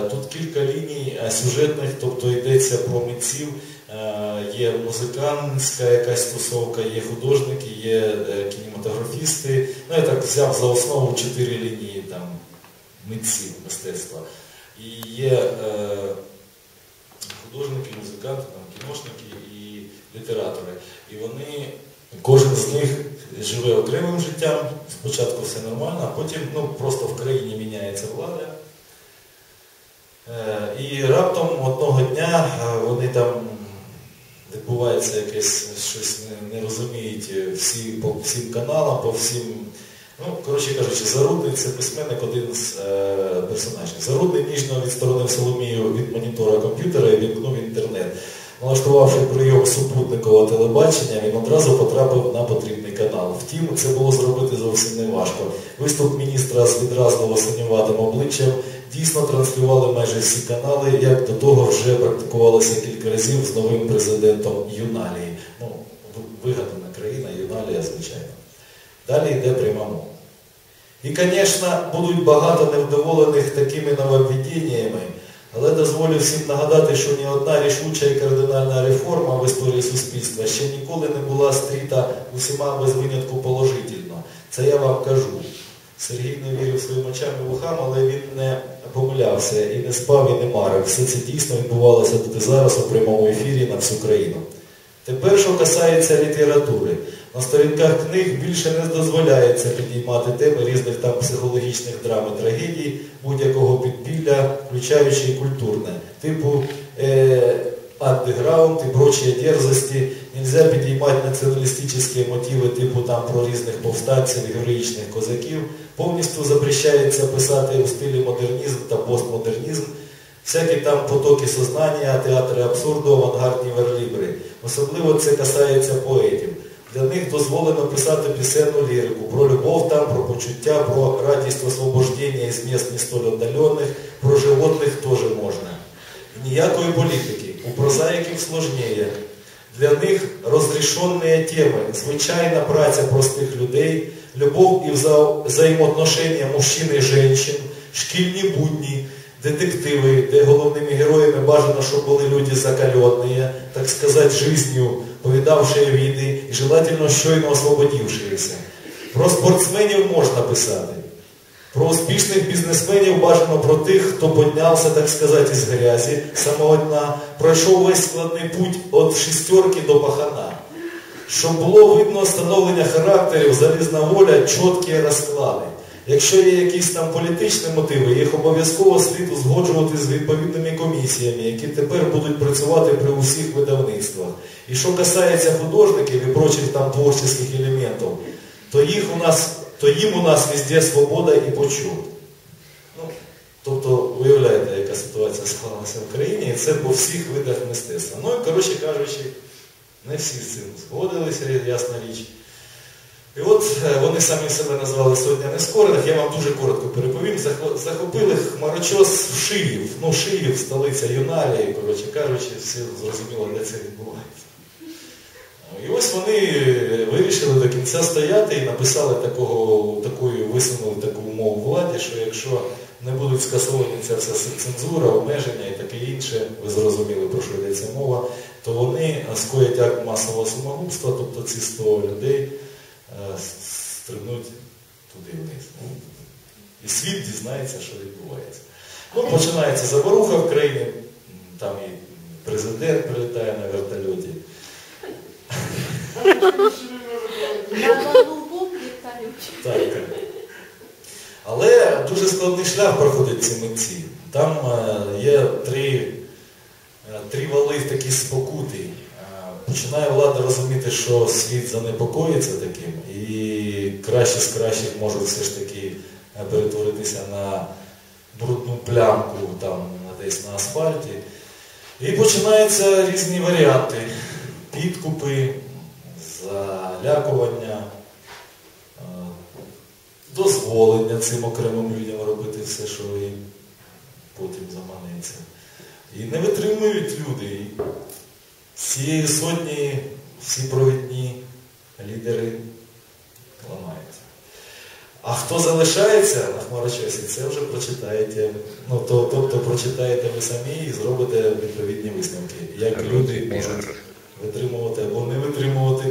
Тут кілька ліній е, сюжетних, тобто йдеться про митців, е, є музикантська якась тусовка, є художники, є е, кінематографісти. Ну, я так взяв за основу чотири лінії там, митців мистецтва. І є е, художники, музиканти, там, кіношники і літератори. І вони, кожен з них живе окремим життям, спочатку все нормально, а потім ну, просто в країні міняється влада. Е, І раптом одного дня е, вони там відбувається якесь щось не, розуміють е, всі по всім каналам, по всім. Ну, коротше кажучи, Зарудний це письменник один з е, персонажів. Зарудний ніжно відсторонив Соломію від монітора комп'ютера і вімкнув інтернет. Налаштувавши прийом супутникового телебачення, він одразу потрапив на потрібний канал. Втім, це було зробити зовсім не важко. Виступ міністра з відразливо синюватим обличчям дійсно транслювали майже всі канали, як до того вже практикувалося кілька разів з новим президентом Юналії. Ну, вигадана країна, Юналія, звичайно. Далі йде пряма мова. І, звісно, будуть багато невдоволених такими нововведеннями, але дозволю всім нагадати, що ні одна рішуча і кардинальна реформа в історії суспільства ще ніколи не була стріта усіма без винятку положительно. Це я вам кажу. Сергій не вірив своїм очам і вухам, але він не помилявся і не спав, і не марив. Все це дійсно відбувалося тут і зараз у прямому ефірі на всю країну. Тепер, що касається літератури, на сторінках книг більше не дозволяється підіймати теми різних там психологічних драм і трагедій, будь-якого підпілля, включаючи і культурне, типу е, андеграунд і прочі дерзості. Нельзя підіймати націоналістичні мотиви, типу там про різних повстанців, героїчних козаків. Повністю запрещається писати у стилі модернізм та постмодернізм. Всякі там потоки сознання, театри абсурду, авангардні верлібри. Особливо це касається поетів. Для них дозволено писати пісенну лірику, про любов там, про почуття, про радість освобождення із міст не столь отдалених, про животних теж можна. Ніякої політики. У прозаїків сложніє. Для них розрішені теми, звичайна праця простих людей, любов і взаємоотношення мужчин і жінок, шкільні будні, детективи, де головними героями бажано, щоб були люди закалені, так сказати, жизнью, повідавши війни і желательно щойно освободившися. Про спортсменів можна писати. Про успішних бізнесменів бажано про тих, хто піднявся, так сказати, із грязі самого дна, пройшов весь складний путь від шістерки до пахана. Щоб було видно становлення характерів, залізна воля, чіткі розклади. Якщо є якісь там політичні мотиви, їх обов'язково слід узгоджувати з відповідними комісіями, які тепер будуть працювати при усіх видавництвах. І що касається художників і прочих там творчих елементів, то їх у нас то їм у нас везде свобода і почут. Ну, тобто, уявляєте, яка ситуація склалася в країні, і це по всіх видах мистецтва. Ну і, коротше кажучи, не всі з цим згодилися, ясна річ. І от вони самі себе назвали Сотня Нескорених, я вам дуже коротко переповім, захопили хмарочос в Шиїв, ну Шиїв, столиця Юналії, коротше кажучи, всі зрозуміло, де це відбувається. І ось вони вирішили до кінця стояти і написали такого, такою, висунули таку умову владі, що якщо не будуть скасовані ця вся цензура, обмеження і таке інше, ви зрозуміли, про що йдеться мова, то вони скоять акт масового самогубства, тобто ці 100 людей стрибнуть туди вниз. І світ дізнається, що відбувається. Ну, Починається заворуха в країні, там і президент прилітає на вертольоті. Так. Але дуже складний шлях проходить ці митці. Там є три три вали такі спокути. Починає влада розуміти, що світ занепокоїться таким, і краще з кращих можуть все ж таки перетворитися на брудну плямку там, десь на асфальті. І починаються різні варіанти. Підкупи, залякування, дозволення цим окремим людям робити все, що їм потім заманеться. І не витримують люди. З цієї сотні всі провідні лідери ламаються. А хто залишається на хмарочосі, це вже прочитаєте. Ну, то, тобто прочитаєте ви самі і зробите відповідні висновки. Як люди можуть витримувати або не витримувати